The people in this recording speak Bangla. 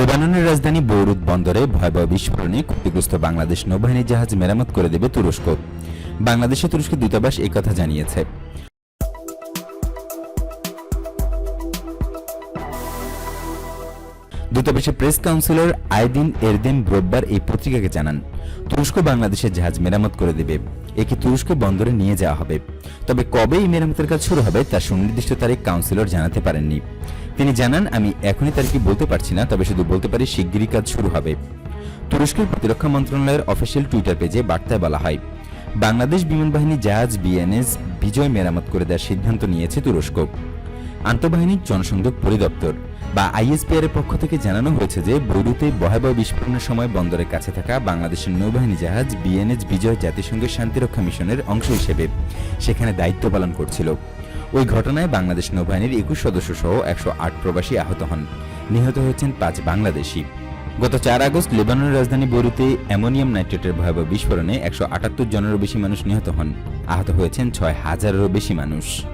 লেবাননের রাজধানী বৈরুত বন্দরে ভয়াবহ বিস্ফোরণে ক্ষতিগ্রস্ত বাংলাদেশ নৌবাহিনী জাহাজ মেরামত করে দেবে তুরস্ক। বাংলাদেশে তুরস্কের দূতাবাস একথা জানিয়েছে। দূতাবাসের প্রেস কাউন্সিলর আইদিন এরদিন রোববার এই পত্রিকাকে জানান, তুরস্ক বাংলাদেশের জাহাজ মেরামত করে দেবে, একে তুরস্ক বন্দরে নিয়ে যাওয়া হবে। তবে কবে এই মেরামতের কাজ শুরু হবে তার সুনির্দিষ্ট তারিখ কাউন্সিলর জানাতে পারেননি। তিনি জানান, আমি এখনই তারিখটি বলতে পারছি না, তবে শুধু বলতে পারি শিগগিরই কাজ শুরু হবে। তুরস্কের প্রতিরক্ষা মন্ত্রণালয়ের অফিসিয়াল টুইটার পেজে বার্তায় বলা হয়, বাংলাদেশ বিমান বাহিনী জাহাজ বিএনএস বিজয় মেরামত করে দেওয়ার সিদ্ধান্ত নিয়েছে তুরস্ক। আন্তঃবাহিনী জনসংযোগ পরিদপ্তর বা আইএসপিআর এর পক্ষ থেকে জানানো হয়েছে যে, বৈরুতে ভয়াবহ বিস্ফোরণের সময় বন্দরের কাছে থাকা বাংলাদেশের নৌবাহিনী জাহাজ বিএনএস বিজয় জাতিসংঘের শান্তিরক্ষা মিশনের অংশ হিসেবে সেখানে দায়িত্ব পালন করছিল। ওই ঘটনায় বাংলাদেশ নৌবাহিনীর একুশ সদস্য সহ একশো আট প্রবাসী আহত হন। নিহত হয়েছেন পাঁচ বাংলাদেশি। গত চার আগস্ট লেবাননের রাজধানী বৈরুতে অ্যামোনিয়াম নাইট্রেটের ভয়াবহ বিস্ফোরণে একশো আটাত্তর জনেরও বেশি মানুষ নিহত হন। আহত হয়েছেন ছয় হাজারেরও বেশি মানুষ।